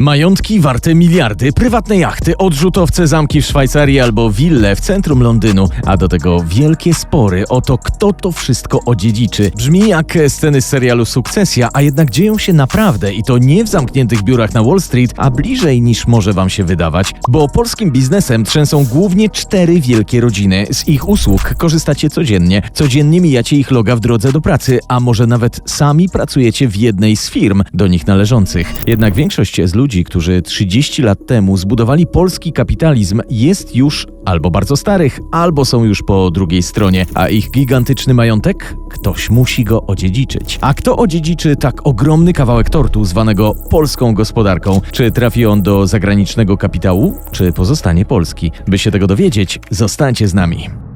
Majątki warte miliardy, prywatne jachty, odrzutowce, zamki w Szwajcarii albo wille w centrum Londynu, a do tego wielkie spory o to, kto to wszystko odziedziczy. Brzmi jak sceny z serialu Sukcesja, a jednak dzieją się naprawdę i to nie w zamkniętych biurach na Wall Street, a bliżej niż może wam się wydawać, bo polskim biznesem trzęsą głównie cztery wielkie rodziny. Z ich usług korzystacie codziennie. Codziennie mijacie ich loga w drodze do pracy, a może nawet sami pracujecie w jednej z firm do nich należących. Jednak większość z ludzi, którzy 30 lat temu zbudowali polski kapitalizm, jest już albo bardzo starych, albo są już po drugiej stronie, a ich gigantyczny majątek ktoś musi go odziedziczyć. A kto odziedziczy tak ogromny kawałek tortu zwanego polską gospodarką? Czy trafi on do zagranicznego kapitału, czy pozostanie polski? By się tego dowiedzieć, zostańcie z nami.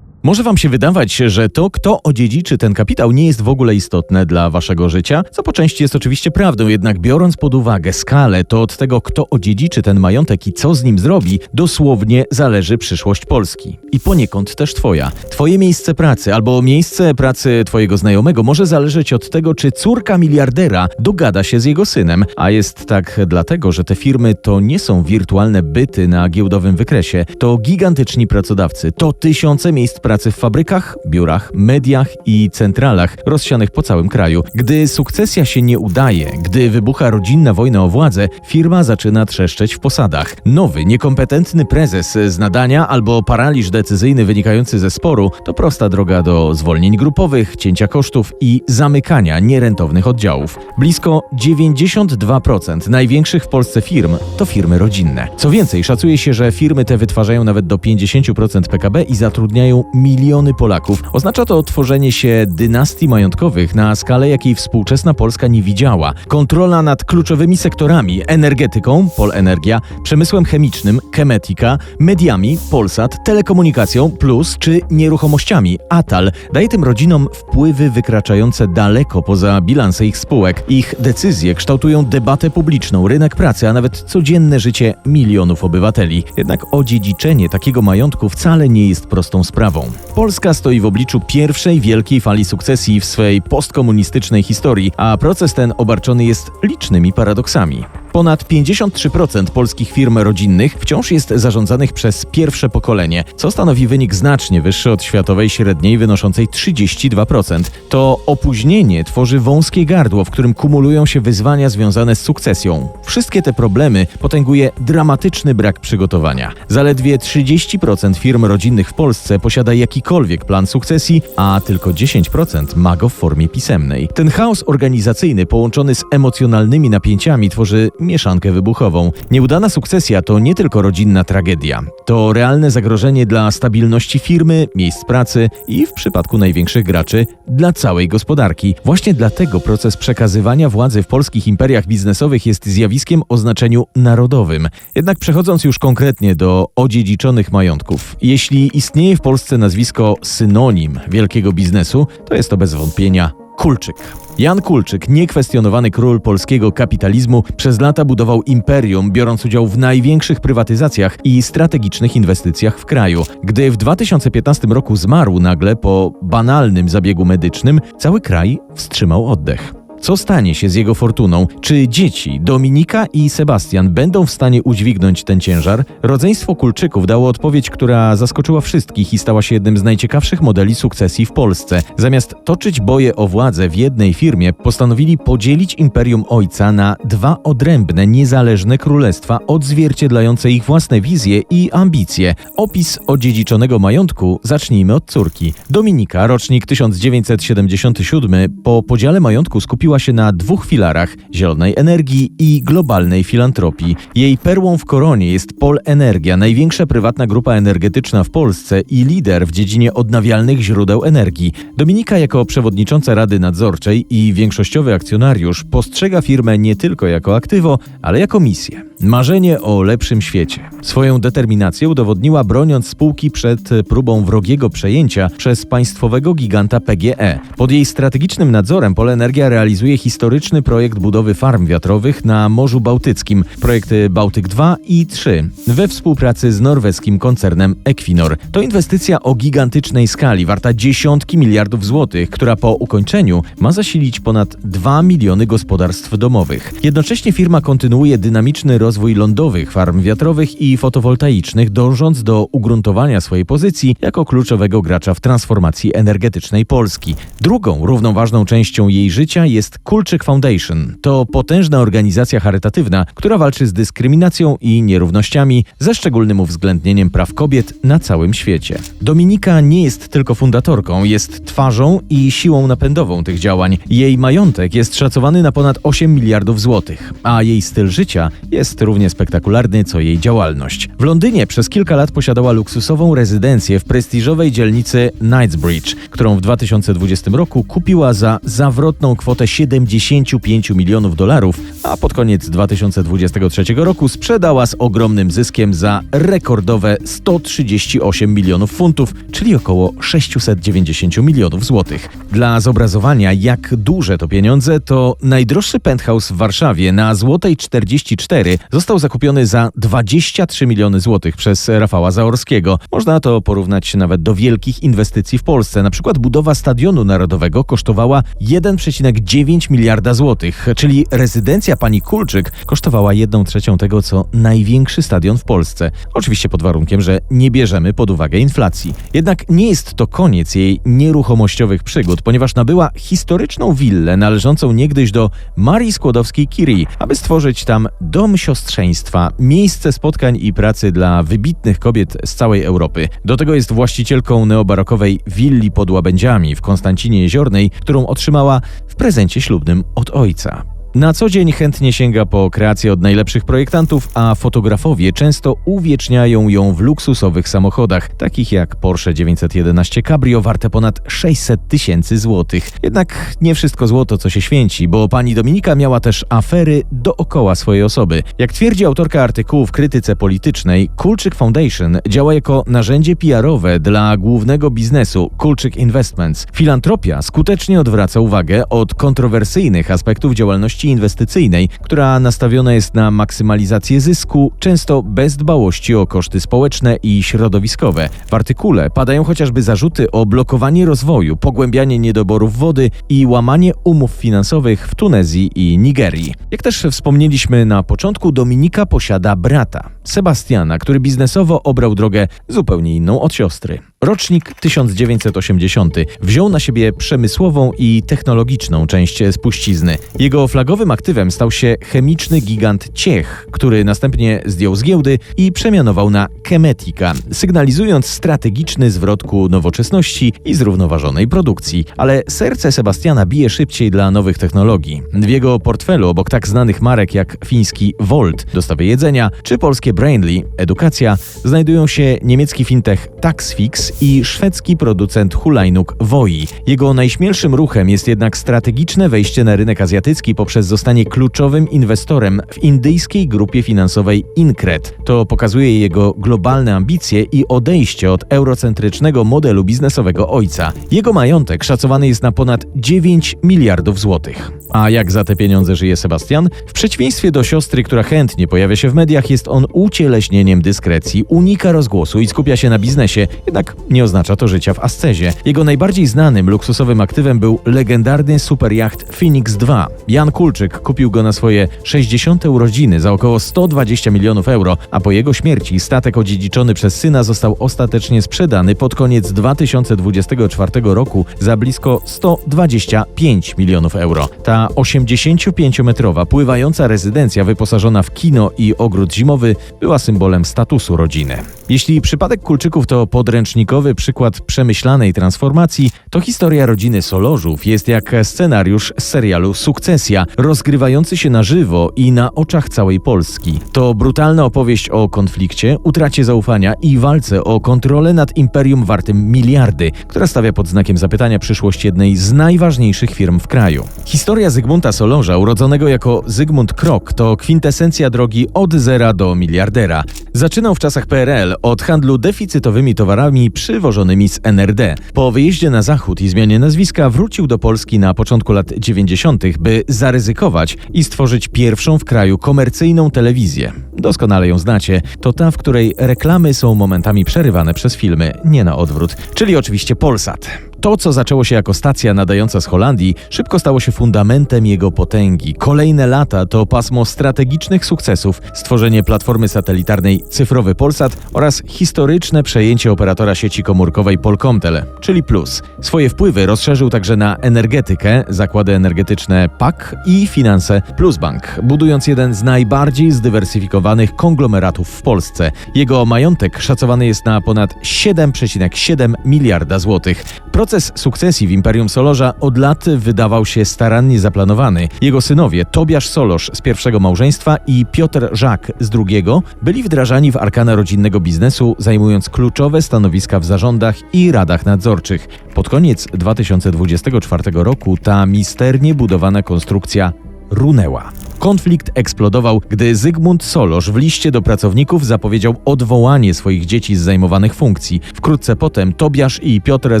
Może wam się wydawać, że to, kto odziedziczy ten kapitał, nie jest w ogóle istotne dla waszego życia, co po części jest oczywiście prawdą, jednak biorąc pod uwagę skalę, to od tego, kto odziedziczy ten majątek i co z nim zrobi, dosłownie zależy przyszłość Polski. I poniekąd też twoja. Twoje miejsce pracy albo miejsce pracy twojego znajomego może zależeć od tego, czy córka miliardera dogada się z jego synem, a jest tak dlatego, że te firmy to nie są wirtualne byty na giełdowym wykresie, to gigantyczni pracodawcy, to tysiące miejsc pracy w fabrykach, biurach, mediach i centralach rozsianych po całym kraju. Gdy sukcesja się nie udaje, gdy wybucha rodzinna wojna o władzę, firma zaczyna trzeszczeć w posadach. Nowy, niekompetentny prezes z nadania albo paraliż decyzyjny wynikający ze sporu to prosta droga do zwolnień grupowych, cięcia kosztów i zamykania nierentownych oddziałów. Blisko 92% największych w Polsce firm to firmy rodzinne. Co więcej, szacuje się, że firmy te wytwarzają nawet do 50% PKB i zatrudniają miliony Polaków. Oznacza to tworzenie się dynastii majątkowych na skalę, jakiej współczesna Polska nie widziała. Kontrola nad kluczowymi sektorami energetyką, Polenergia, przemysłem chemicznym, Chemetika, mediami, Polsat, telekomunikacją, Plus czy nieruchomościami, Atal, daje tym rodzinom wpływy wykraczające daleko poza bilanse ich spółek. Ich decyzje kształtują debatę publiczną, rynek pracy, a nawet codzienne życie milionów obywateli. Jednak odziedziczenie takiego majątku wcale nie jest prostą sprawą. Polska stoi w obliczu pierwszej wielkiej fali sukcesji w swej postkomunistycznej historii, a proces ten obarczony jest licznymi paradoksami. Ponad 53% polskich firm rodzinnych wciąż jest zarządzanych przez pierwsze pokolenie, co stanowi wynik znacznie wyższy od światowej średniej wynoszącej 32%. To opóźnienie tworzy wąskie gardło, w którym kumulują się wyzwania związane z sukcesją. Wszystkie te problemy potęguje dramatyczny brak przygotowania. Zaledwie 30% firm rodzinnych w Polsce posiada jakikolwiek plan sukcesji, a tylko 10% ma go w formie pisemnej. Ten chaos organizacyjny połączony z emocjonalnymi napięciami tworzy mieszankę wybuchową. Nieudana sukcesja to nie tylko rodzinna tragedia. To realne zagrożenie dla stabilności firmy, miejsc pracy i w przypadku największych graczy dla całej gospodarki. Właśnie dlatego proces przekazywania władzy w polskich imperiach biznesowych jest zjawiskiem o znaczeniu narodowym. Jednak przechodząc już konkretnie do odziedziczonych majątków. Jeśli istnieje w Polsce nazwisko synonim wielkiego biznesu, to jest to bez wątpienia Kulczyk. Jan Kulczyk, niekwestionowany król polskiego kapitalizmu, przez lata budował imperium, biorąc udział w największych prywatyzacjach i strategicznych inwestycjach w kraju. Gdy w 2015 roku zmarł nagle po banalnym zabiegu medycznym, cały kraj wstrzymał oddech. Co stanie się z jego fortuną? Czy dzieci Dominika i Sebastian będą w stanie udźwignąć ten ciężar? Rodzeństwo Kulczyków dało odpowiedź, która zaskoczyła wszystkich i stała się jednym z najciekawszych modeli sukcesji w Polsce. Zamiast toczyć boje o władzę w jednej firmie, postanowili podzielić imperium ojca na dwa odrębne, niezależne królestwa, odzwierciedlające ich własne wizje i ambicje. Opis odziedziczonego majątku zacznijmy od córki. Dominika, rocznik 1977, po podziale majątku skupiła skupiła się na dwóch filarach zielonej energii i globalnej filantropii. Jej perłą w koronie jest Pol Energia, największa prywatna grupa energetyczna w Polsce i lider w dziedzinie odnawialnych źródeł energii. Dominika, jako przewodnicząca Rady Nadzorczej i większościowy akcjonariusz, postrzega firmę nie tylko jako aktywo, ale jako misję. Marzenie o lepszym świecie. Swoją determinację udowodniła broniąc spółki przed próbą wrogiego przejęcia przez państwowego giganta PGE. Pod jej strategicznym nadzorem Polenergia realizuje historyczny projekt budowy farm wiatrowych na Morzu Bałtyckim, projekty Bałtyk 2 i 3, we współpracy z norweskim koncernem Equinor. To inwestycja o gigantycznej skali, warta dziesiątki miliardów złotych, która po ukończeniu ma zasilić ponad 2 miliony gospodarstw domowych. Jednocześnie firma kontynuuje dynamiczny rozwój lądowych farm wiatrowych i fotowoltaicznych, dążąc do ugruntowania swojej pozycji jako kluczowego gracza w transformacji energetycznej Polski. Drugą, równą ważną częścią jej życia jest Kulczyk Foundation. To potężna organizacja charytatywna, która walczy z dyskryminacją i nierównościami, ze szczególnym uwzględnieniem praw kobiet na całym świecie. Dominika nie jest tylko fundatorką, jest twarzą i siłą napędową tych działań. Jej majątek jest szacowany na ponad 8 miliardów złotych, a jej styl życia jest równie spektakularny co jej działalność. W Londynie przez kilka lat posiadała luksusową rezydencję w prestiżowej dzielnicy Knightsbridge, którą w 2020 roku kupiła za zawrotną kwotę 75 milionów dolarów, a pod koniec 2023 roku sprzedała z ogromnym zyskiem za rekordowe 138 milionów funtów, czyli około 690 milionów złotych. Dla zobrazowania, jak duże to pieniądze, to najdroższy penthouse w Warszawie na Złotej 44 został zakupiony za 23 miliony złotych przez Rafała Zaorskiego. Można to porównać nawet do wielkich inwestycji w Polsce. Na przykład budowa Stadionu Narodowego kosztowała 1,9 miliarda złotych, czyli rezydencja pani Kulczyk kosztowała 1 trzecią tego, co największy stadion w Polsce. Oczywiście pod warunkiem, że nie bierzemy pod uwagę inflacji. Jednak nie jest to koniec jej nieruchomościowych przygód, ponieważ nabyła historyczną willę należącą niegdyś do Marii Skłodowskiej-Curie, aby stworzyć tam dom siostrzeństwa, miejsce spotkań i pracy dla wybitnych kobiet z całej Europy. Do tego jest właścicielką neobarokowej willi pod Łabędziami w Konstancinie Jeziornej, którą otrzymała w prezencie ślubnym od ojca. Na co dzień chętnie sięga po kreację od najlepszych projektantów, a fotografowie często uwieczniają ją w luksusowych samochodach, takich jak Porsche 911 Cabrio warte ponad 600 tysięcy złotych. Jednak nie wszystko złoto, co się święci, bo pani Dominika miała też afery dookoła swojej osoby. Jak twierdzi autorka artykułu w krytyce politycznej, Kulczyk Foundation działa jako narzędzie PR-owe dla głównego biznesu Kulczyk Investments. Filantropia skutecznie odwraca uwagę od kontrowersyjnych aspektów działalności inwestycyjnej, która nastawiona jest na maksymalizację zysku, często bez dbałości o koszty społeczne i środowiskowe. W artykule padają chociażby zarzuty o blokowanie rozwoju, pogłębianie niedoborów wody i łamanie umów finansowych w Tunezji i Nigerii. Jak też wspomnieliśmy na początku, Dominika posiada brata, Sebastiana, który biznesowo obrał drogę zupełnie inną od siostry. Rocznik 1980 wziął na siebie przemysłową i technologiczną część spuścizny. Jego flagowym aktywem stał się chemiczny gigant Ciech, który następnie zdjął z giełdy i przemianował na Chemetica, sygnalizując strategiczny zwrot ku nowoczesności i zrównoważonej produkcji. Ale serce Sebastiana bije szybciej dla nowych technologii. W jego portfelu obok tak znanych marek jak fiński Volt, dostawy jedzenia, czy polskie Brainly, edukacja, znajdują się niemiecki fintech Taxfix i szwedzki producent hulajnóg Voi. Jego najśmielszym ruchem jest jednak strategiczne wejście na rynek azjatycki poprzez zostanie kluczowym inwestorem w indyjskiej grupie finansowej Incred. To pokazuje jego globalne ambicje i odejście od eurocentrycznego modelu biznesowego ojca. Jego majątek szacowany jest na ponad 9 miliardów złotych. A jak za te pieniądze żyje Sebastian? W przeciwieństwie do siostry, która chętnie pojawia się w mediach, jest on ucieleśnieniem dyskrecji, unika rozgłosu i skupia się na biznesie, jednak nie oznacza to życia w ascezie. Jego najbardziej znanym luksusowym aktywem był legendarny superjacht Phoenix 2. Jan Kulczyk kupił go na swoje 60. urodziny za około 120 milionów euro, a po jego śmierci statek odziedziczony przez syna został ostatecznie sprzedany pod koniec 2024 roku za blisko 125 milionów euro. Ta 85-metrowa pływająca rezydencja wyposażona w kino i ogród zimowy była symbolem statusu rodziny. Jeśli przypadek Kulczyków to podręcznikowy przykład przemyślanej transformacji, to historia rodziny Solożów jest jak scenariusz z serialu Sukcesja, rozgrywający się na żywo i na oczach całej Polski. To brutalna opowieść o konflikcie, utracie zaufania i walce o kontrolę nad imperium wartym miliardy, która stawia pod znakiem zapytania przyszłość jednej z najważniejszych firm w kraju. Historia Zygmunta Solorza, urodzonego jako Zygmunt Krok, to kwintesencja drogi od zera do miliardera. Zaczynał w czasach PRL od handlu deficytowymi towarami przywożonymi z NRD. Po wyjeździe na zachód i zmianie nazwiska wrócił do Polski na początku lat 90., by zaryzykować i stworzyć pierwszą w kraju komercyjną telewizję. Doskonale ją znacie. To ta, w której reklamy są momentami przerywane przez filmy, nie na odwrót, czyli oczywiście Polsat. To, co zaczęło się jako stacja nadająca z Holandii, szybko stało się fundamentem jego potęgi. Kolejne lata to pasmo strategicznych sukcesów, stworzenie platformy satelitarnej Cyfrowy Polsat oraz historyczne przejęcie operatora sieci komórkowej Polkomtel, czyli Plus. Swoje wpływy rozszerzył także na energetykę, zakłady energetyczne PAK i finanse Plusbank, budując jeden z najbardziej zdywersyfikowanych konglomeratów w Polsce. Jego majątek szacowany jest na ponad 7,7 miliarda złotych. Proces sukcesji w Imperium Solorza od lat wydawał się starannie zaplanowany. Jego synowie Tobiasz Solosz z pierwszego małżeństwa i Piotr Żak z drugiego byli wdrażani w arkana rodzinnego biznesu, zajmując kluczowe stanowiska w zarządach i radach nadzorczych. Pod koniec 2024 roku ta misternie budowana konstrukcja runęła. Konflikt eksplodował, gdy Zygmunt Solosz w liście do pracowników zapowiedział odwołanie swoich dzieci z zajmowanych funkcji. Wkrótce potem Tobiasz i Piotr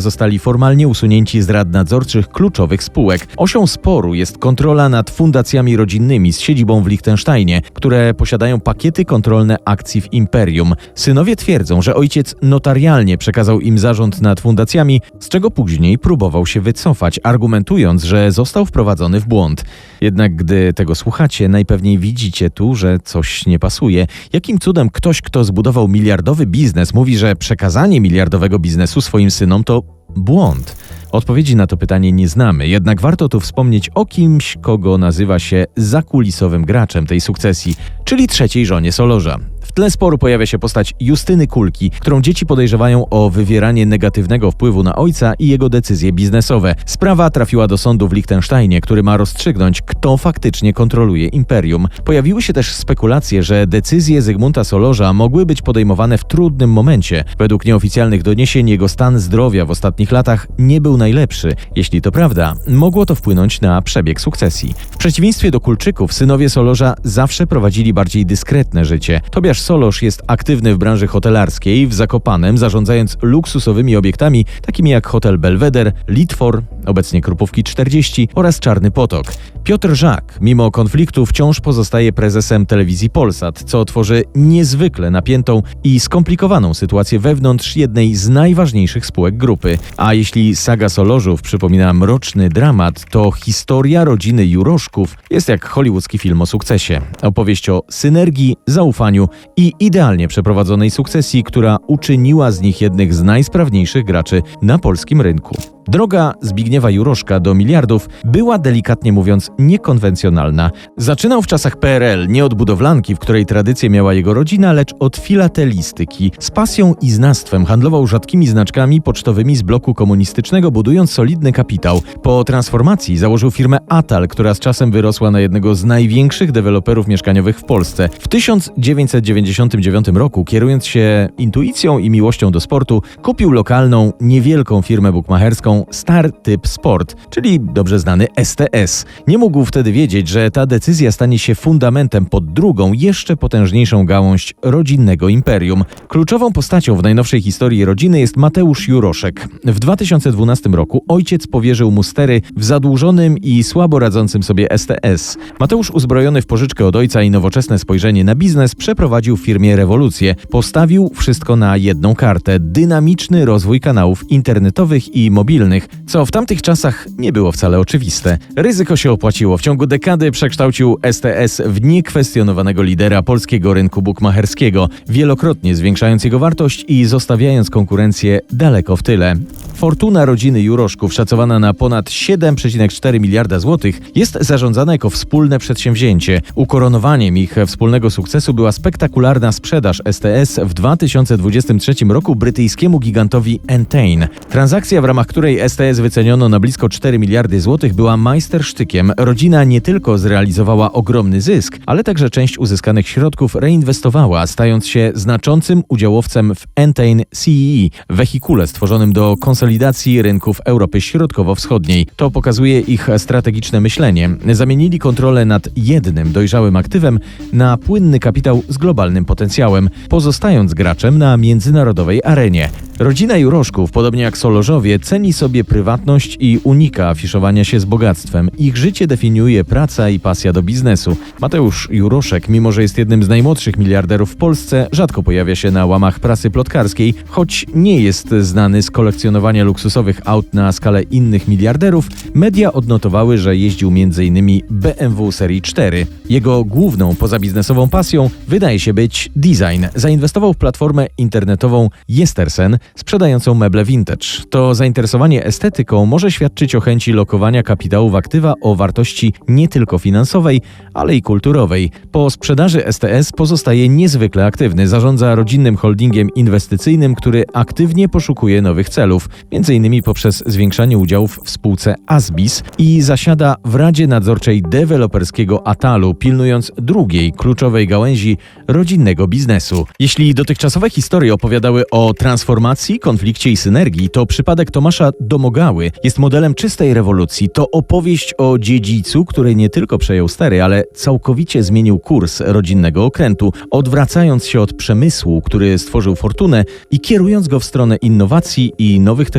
zostali formalnie usunięci z rad nadzorczych kluczowych spółek. Osią sporu jest kontrola nad fundacjami rodzinnymi z siedzibą w Liechtensteinie, które posiadają pakiety kontrolne akcji w imperium. Synowie twierdzą, że ojciec notarialnie przekazał im zarząd nad fundacjami, z czego później próbował się wycofać, argumentując, że został wprowadzony w błąd. Jednak gdy tego słuchacie, najpewniej widzicie tu, że coś nie pasuje. Jakim cudem ktoś, kto zbudował miliardowy biznes, mówi, że przekazanie miliardowego biznesu swoim synom to błąd? Odpowiedzi na to pytanie nie znamy, jednak warto tu wspomnieć o kimś, kogo nazywa się zakulisowym graczem tej sukcesji, czyli trzeciej żonie Solorza. W tle sporu pojawia się postać Justyny Kulki, którą dzieci podejrzewają o wywieranie negatywnego wpływu na ojca i jego decyzje biznesowe. Sprawa trafiła do sądu w Liechtensteinie, który ma rozstrzygnąć, kto faktycznie kontroluje imperium. Pojawiły się też spekulacje, że decyzje Zygmunta Solorza mogły być podejmowane w trudnym momencie. Według nieoficjalnych doniesień jego stan zdrowia w ostatnich latach nie był najlepszy. Jeśli to prawda, mogło to wpłynąć na przebieg sukcesji. W przeciwieństwie do Kulczyków, synowie Solorza zawsze prowadzili bardziej dyskretne życie. Tobiasz Solosz jest aktywny w branży hotelarskiej w Zakopanem, zarządzając luksusowymi obiektami takimi jak hotel Belweder, Litfor, obecnie Krupówki 40 oraz Czarny Potok. Piotr Żak, mimo konfliktu, wciąż pozostaje prezesem telewizji Polsat, co tworzy niezwykle napiętą i skomplikowaną sytuację wewnątrz jednej z najważniejszych spółek grupy. A jeśli saga Solorzów przypomina mroczny dramat, to historia rodziny Juroszków jest jak hollywoodzki film o sukcesie. Opowieść o synergii, zaufaniu i idealnie przeprowadzonej sukcesji, która uczyniła z nich jednych z najsprawniejszych graczy na polskim rynku. Droga Zbigniewa Juroszka do miliardów była delikatnie mówiąc niekonwencjonalna. Zaczynał w czasach PRL nie od budowlanki, w której tradycję miała jego rodzina, lecz od filatelistyki. Z pasją i znawstwem handlował rzadkimi znaczkami pocztowymi z bloku komunistycznego, budując solidny kapitał. Po transformacji założył firmę Atal, która z czasem wyrosła na jednego z największych deweloperów mieszkaniowych w Polsce. W 1999 roku, kierując się intuicją i miłością do sportu, kupił lokalną, niewielką firmę bukmacherską Star Typ Sport, czyli dobrze znany STS. Nie mógł wtedy wiedzieć, że ta decyzja stanie się fundamentem pod drugą, jeszcze potężniejszą gałąź rodzinnego imperium. Kluczową postacią w najnowszej historii rodziny jest Mateusz Juroszek. W 2012 roku ojciec powierzył mu stery w zadłużonym i słabo radzącym sobie STS. Mateusz, uzbrojony w pożyczkę od ojca i nowoczesne spojrzenie na biznes, przeprowadził w firmie rewolucję. Postawił wszystko na jedną kartę dynamiczny rozwój kanałów internetowych i mobilnych, co w tamtych czasach nie było wcale oczywiste. Ryzyko się opłaciło. W ciągu dekady przekształcił STS w niekwestionowanego lidera polskiego rynku bukmacherskiego, wielokrotnie zwiększając jego wartość i zostawiając konkurencję daleko w tyle. Fortuna rodziny Juroszków, szacowana na ponad 7,4 miliarda złotych, jest zarządzana jako wspólne przedsięwzięcie. Ukoronowaniem ich wspólnego sukcesu była spektakularna sprzedaż STS w 2023 roku brytyjskiemu gigantowi Entain. Transakcja, w ramach której STS wyceniono na blisko 4 miliardy złotych, była majstersztykiem. Rodzina nie tylko zrealizowała ogromny zysk, ale także część uzyskanych środków reinwestowała, stając się znaczącym udziałowcem w Entain CEE, wehikule stworzonym do konsolidacji rynków Europy Środkowo-Wschodniej. To pokazuje ich strategiczne myślenie. Zamienili kontrolę nad jednym dojrzałym aktywem na płynny kapitał z globalnym potencjałem, pozostając graczem na międzynarodowej arenie. Rodzina Juroszków, podobnie jak Solorzowie, ceni sobie prywatność i unika afiszowania się z bogactwem. Ich życie definiuje praca i pasja do biznesu. Mateusz Juroszek, mimo że jest jednym z najmłodszych miliarderów w Polsce, rzadko pojawia się na łamach prasy plotkarskiej, choć nie jest znany z kolekcjonowania luksusowych aut na skalę innych miliarderów, media odnotowały, że jeździł m.in. BMW serii 4. Jego główną pozabiznesową pasją wydaje się być design. Zainwestował w platformę internetową Yestersen, sprzedającą meble vintage. To zainteresowanie estetyką może świadczyć o chęci lokowania kapitału w aktywa o wartości nie tylko finansowej, ale i kulturowej. Po sprzedaży STS pozostaje niezwykle aktywny. Zarządza rodzinnym holdingiem inwestycyjnym, który aktywnie poszukuje nowych celów, m.in. poprzez zwiększanie udziałów w spółce Asbis i zasiada w Radzie Nadzorczej deweloperskiego Atalu, pilnując drugiej kluczowej gałęzi rodzinnego biznesu. Jeśli dotychczasowe historie opowiadały o transformacji, konflikcie i synergii, to przypadek Tomasza Domogały jest modelem czystej rewolucji. To opowieść o dziedzicu, który nie tylko przejął stery, ale całkowicie zmienił kurs rodzinnego okrętu, odwracając się od przemysłu, który stworzył fortunę i kierując go w stronę innowacji i nowych technologii.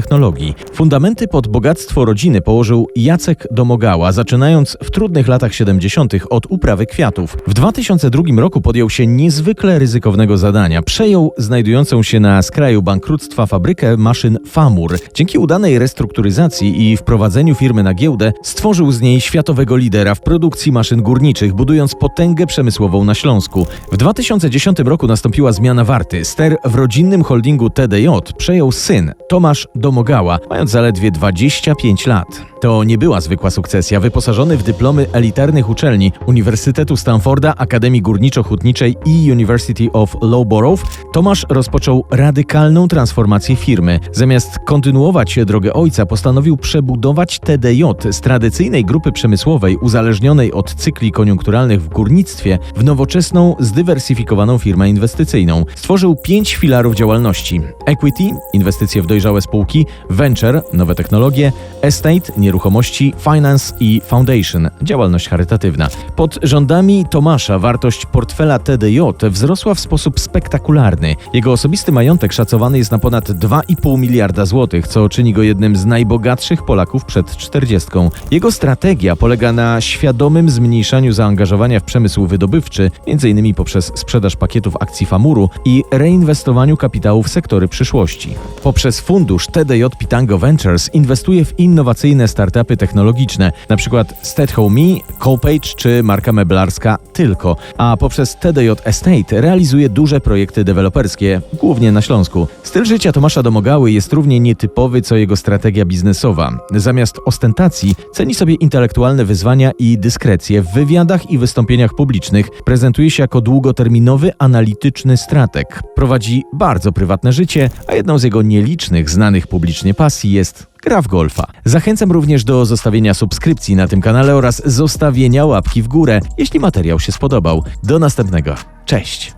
Fundamenty pod bogactwo rodziny położył Jacek Domogała, zaczynając w trudnych latach 70. od uprawy kwiatów. W 2002 roku podjął się niezwykle ryzykownego zadania. Przejął znajdującą się na skraju bankructwa fabrykę maszyn Famur. Dzięki udanej restrukturyzacji i wprowadzeniu firmy na giełdę stworzył z niej światowego lidera w produkcji maszyn górniczych, budując potęgę przemysłową na Śląsku. W 2010 roku nastąpiła zmiana warty. Ster w rodzinnym holdingu TDJ przejął syn, Tomasz Domogała, mając zaledwie 25 lat. To nie była zwykła sukcesja. Wyposażony w dyplomy elitarnych uczelni Uniwersytetu Stanforda, Akademii Górniczo-Hutniczej i University of Loughborough, Tomasz rozpoczął radykalną transformację firmy. Zamiast kontynuować drogę ojca, postanowił przebudować TDJ z tradycyjnej grupy przemysłowej uzależnionej od cykli koniunkturalnych w górnictwie w nowoczesną, zdywersyfikowaną firmę inwestycyjną. Stworzył pięć filarów działalności: equity, inwestycje w dojrzałe spółki, venture, nowe technologie, estate, nieruchomości, finance i foundation, działalność charytatywna. Pod rządami Tomasza wartość portfela TDJ wzrosła w sposób spektakularny. Jego osobisty majątek szacowany jest na ponad 2,5 miliarda złotych, co czyni go jednym z najbogatszych Polaków przed 40. Jego strategia polega na świadomym zmniejszaniu zaangażowania w przemysł wydobywczy, m.in. poprzez sprzedaż pakietów akcji Famuru i reinwestowaniu kapitału w sektory przyszłości. Poprzez fundusz TDJ Pitango Ventures inwestuje w innowacyjne startupy technologiczne, np. StatHome, Copage czy marka meblarska Tylko, a poprzez TDJ Estate realizuje duże projekty deweloperskie, głównie na Śląsku. Styl życia Tomasza Domogały jest równie nietypowy co jego strategia biznesowa. Zamiast ostentacji ceni sobie intelektualne wyzwania i dyskrecję w wywiadach i wystąpieniach publicznych, prezentuje się jako długoterminowy, analityczny strateg. Prowadzi bardzo prywatne życie, a jedną z jego nielicznych znanych publicznie pasji jest gra w golfa. Zachęcam również do zostawienia subskrypcji na tym kanale oraz zostawienia łapki w górę, jeśli materiał się spodobał. Do następnego. Cześć!